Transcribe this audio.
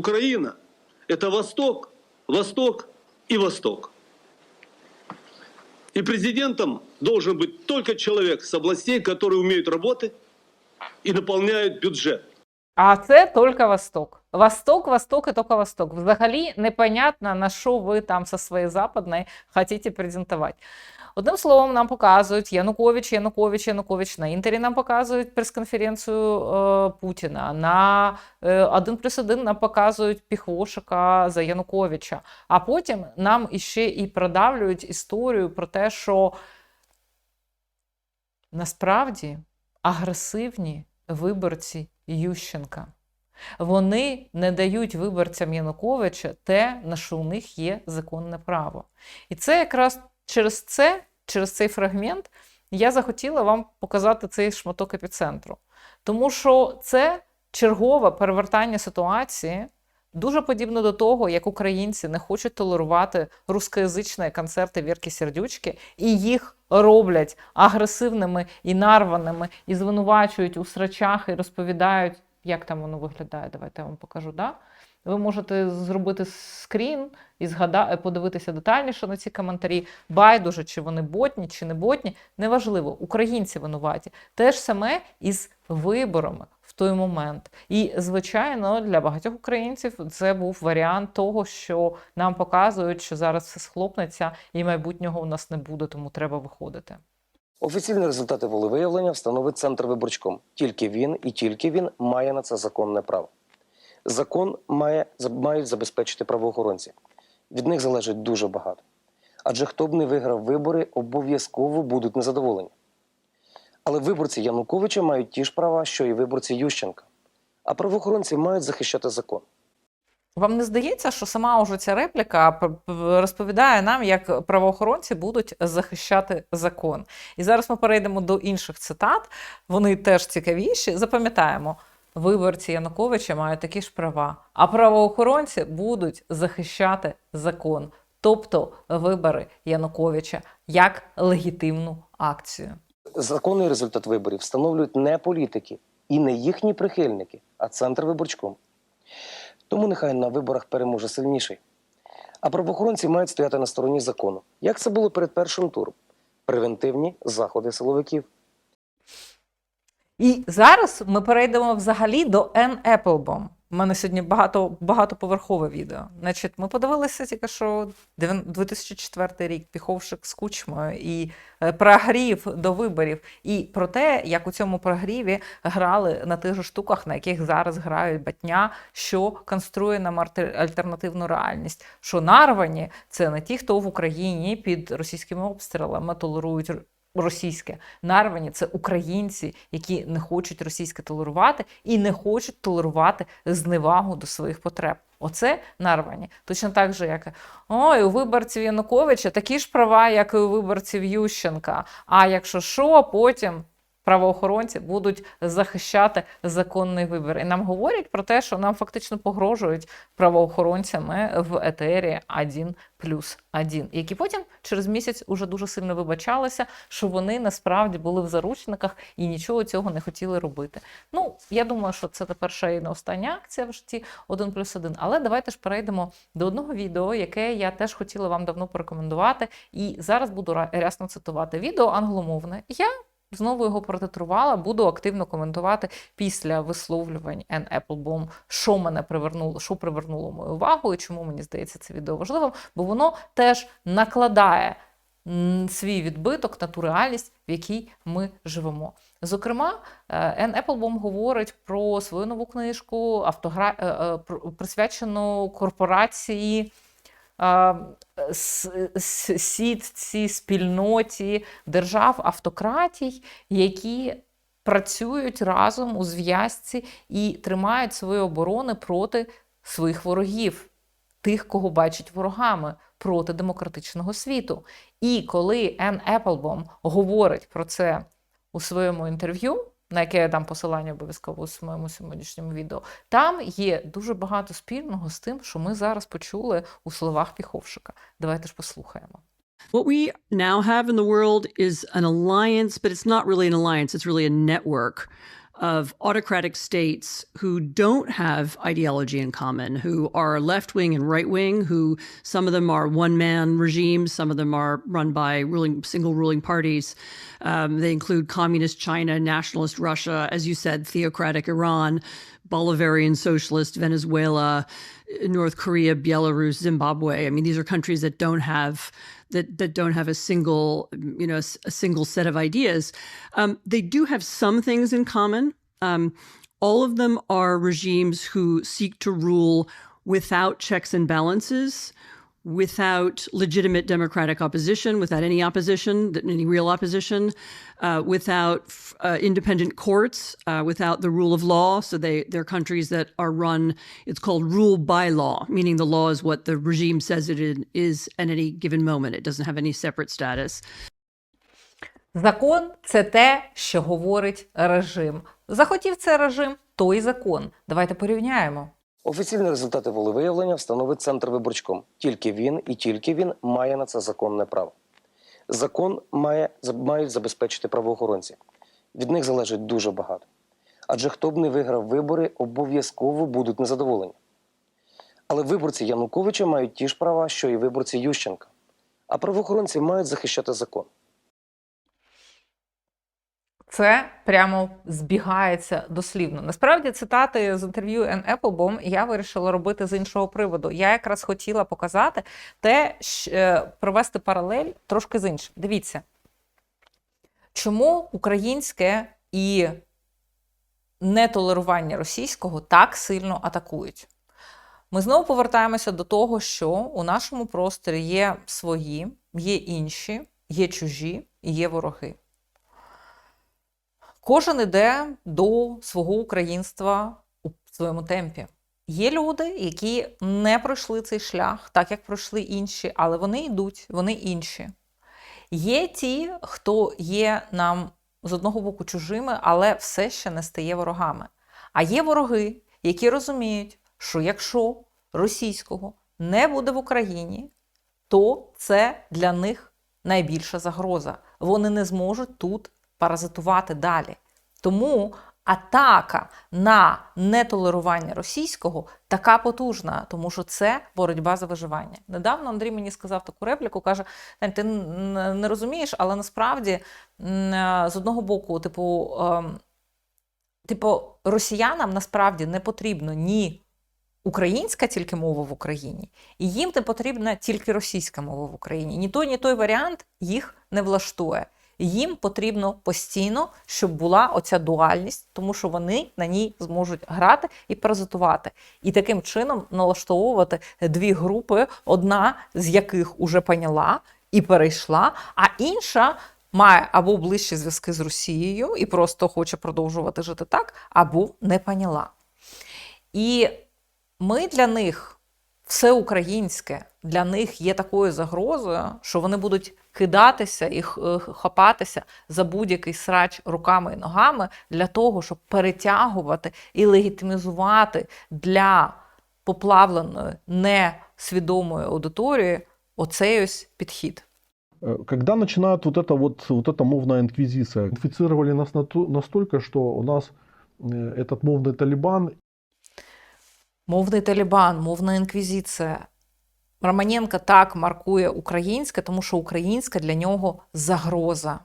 Украина – это Восток, Восток и Восток. И президентом должен быть только человек с областей, которые умеют работать и наполняют бюджет. А це тільки Восток. Восток, Восток і тільки Восток. Взагалі непонятно, на що ви там со своєї западної хочете презентувати. Одним словом, нам показують Янукович, Янукович, Янукович. На інтері нам показують прес-конференцію е, Путіна. На е, один плюс один нам показують Піхвошика за Януковича. А потім нам іще і продавлюють історію про те, що насправді агресивні виборці Ющенка. Вони не дають виборцям Януковича те, на що у них є законне право. І це якраз через це, через цей фрагмент, я захотіла вам показати цей шматок епіцентру. Тому що це чергове перевертання ситуації. Дуже подібно до того, як українці не хочуть толерувати рускоязичні концерти Вірки Сердючки, і їх роблять агресивними і нарваними, і звинувачують у срачах і розповідають, як там воно виглядає. Давайте я вам покажу. Да? Ви можете зробити скрін і згада... подивитися детальніше на ці коментарі. Байдуже, чи вони ботні, чи не ботні. Неважливо, українці винуваті. Те ж саме із виборами той момент. І, звичайно, для багатьох українців це був варіант того, що нам показують, що зараз все схлопнеться і майбутнього у нас не буде, тому треба виходити. Офіційні результати волевиявлення встановить центр виборчком. Тільки він і тільки він має на це законне право. Закон має, мають забезпечити правоохоронці. Від них залежить дуже багато. Адже хто б не виграв вибори, обов'язково будуть незадоволені. Але виборці Януковича мають ті ж права, що і виборці Ющенка. А правоохоронці мають захищати закон. Вам не здається, що сама уже ця репліка розповідає нам, як правоохоронці будуть захищати закон? І зараз ми перейдемо до інших цитат. Вони теж цікавіші. Запам'ятаємо, виборці Януковича мають такі ж права, а правоохоронці будуть захищати закон, тобто вибори Януковича як легітимну акцію. Законний результат виборів встановлюють не політики і не їхні прихильники, а центр виборчком. Тому нехай на виборах переможе сильніший. А правоохоронці мають стояти на стороні закону. Як це було перед першим туром? Превентивні заходи силовиків. І зараз ми перейдемо взагалі до Ен Еплбом. У мене сьогодні багато, багатоповерхове відео. Значить, ми подивилися тільки що дев'ян- 2004 рік Піховшик з Кучмою і е, прогрів до виборів, і про те, як у цьому прогріві грали на тих же штуках, на яких зараз грають батня, що конструє нам альтернативну реальність. Що нарвані це не ті, хто в Україні під російськими обстрілами толерують російське. Нарвані це українці, які не хочуть російське толерувати і не хочуть толерувати зневагу до своїх потреб. Оце нарвані. Точно так же, як ой, у виборців Януковича такі ж права, як і у виборців Ющенка. А якщо що, потім правоохоронці будуть захищати законний вибір. І нам говорять про те, що нам фактично погрожують правоохоронцями в етері 1 плюс 1, які потім через місяць уже дуже сильно вибачалися, що вони насправді були в заручниках і нічого цього не хотіли робити. Ну, я думаю, що це тепер ще і не остання акція в житті 1 плюс 1. Але давайте ж перейдемо до одного відео, яке я теж хотіла вам давно порекомендувати. І зараз буду рясно цитувати. Відео англомовне. Я Знову його протитрувала, буду активно коментувати після висловлювань Ен Еплбом, що мене привернуло, що привернуло мою увагу, і чому мені здається це відео важливим, бо воно теж накладає свій відбиток на ту реальність, в якій ми живемо. Зокрема, Ен Еплбом говорить про свою нову книжку, автогра... е, е, присвячену корпорації. Сітці, спільноті держав автократій, які працюють разом у зв'язці і тримають свої оборони проти своїх ворогів, тих, кого бачать ворогами, проти демократичного світу. І коли Ен Еплбом говорить про це у своєму інтерв'ю, на яке я дам посилання обов'язково у своєму сьогоднішньому відео, там є дуже багато спільного з тим, що ми зараз почули у словах Піховшика. Давайте ж послухаємо. What we now have in the world is an alliance, but it's not really an alliance. It's really a network of autocratic states who don't have ideology in common, who are left wing and right wing, who some of them are one man regimes, some of them are run by ruling single ruling parties. Um, they include communist China, nationalist Russia, as you said, theocratic Iran, Bolivarian socialist Venezuela, North Korea, Belarus, Zimbabwe. I mean, these are countries that don't have that that don't have a single you know a, single set of ideas. Um, they do have some things in common. Um, all of them are regimes who seek to rule without checks and balances, without legitimate democratic opposition, without any opposition, any real opposition, uh, without uh, independent courts, uh, without the rule of law. So they they're countries that are run. It's called rule by law, meaning the law is what the regime says it is at any given moment. It doesn't have any separate status. Закон це те, що говорить режим. Захотів це режим, то і закон. Давайте порівняємо. Офіційні результати волевиявлення встановить центр виборчком. Тільки він і тільки він має на це законне право. Закон має, мають забезпечити правоохоронці. Від них залежить дуже багато. Адже хто б не виграв вибори, обов'язково будуть незадоволені. Але виборці Януковича мають ті ж права, що і виборці Ющенка. А правоохоронці мають захищати закон. Це прямо збігається дослівно. Насправді, цитати з інтерв'ю Ен Еплбом я вирішила робити з іншого приводу. Я якраз хотіла показати те, е, провести паралель трошки з іншим. Дивіться, чому українське і нетолерування російського так сильно атакують? Ми знову повертаємося до того, що у нашому просторі є свої, є інші, є чужі і є вороги. Кожен іде до свого українства у своєму темпі. Є люди, які не пройшли цей шлях, так як пройшли інші, але вони йдуть, вони інші. Є ті, хто є нам з одного боку чужими, але все ще не стає ворогами. А є вороги, які розуміють, що якщо російського не буде в Україні, то це для них найбільша загроза. Вони не зможуть тут паразитувати далі. Тому атака на нетолерування російського така потужна, тому що це боротьба за виживання. Недавно Андрій мені сказав таку репліку, каже: «Тань, ти не розумієш, але насправді е, з одного боку, типу, ем, типу, росіянам насправді не потрібно ні українська тільки мова в Україні, і їм не потрібна тільки російська мова в Україні. Ні той, ні той варіант їх не влаштує. Їм потрібно постійно, щоб була оця дуальність, тому що вони на ній зможуть грати і паразитувати. І таким чином налаштовувати дві групи, одна з яких уже поняла і перейшла, а інша має або ближчі зв'язки з Росією і просто хоче продовжувати жити так, або не поняла. І ми для них все українське для них є такою загрозою, що вони будуть кидатися і х- е, хапатися за будь-який срач руками і ногами для того, щоб перетягувати і легітимізувати для поплавленої несвідомої аудиторії оцей ось підхід. Э, Когда начинают вот это вот, вот эта мовная инквизиция, инфицировали нас на ту- настолько, что у нас э, этот мовный Талибан Мовний Талібан, мовна інквізиція. Романенко так маркує українське, тому що українське для нього загроза.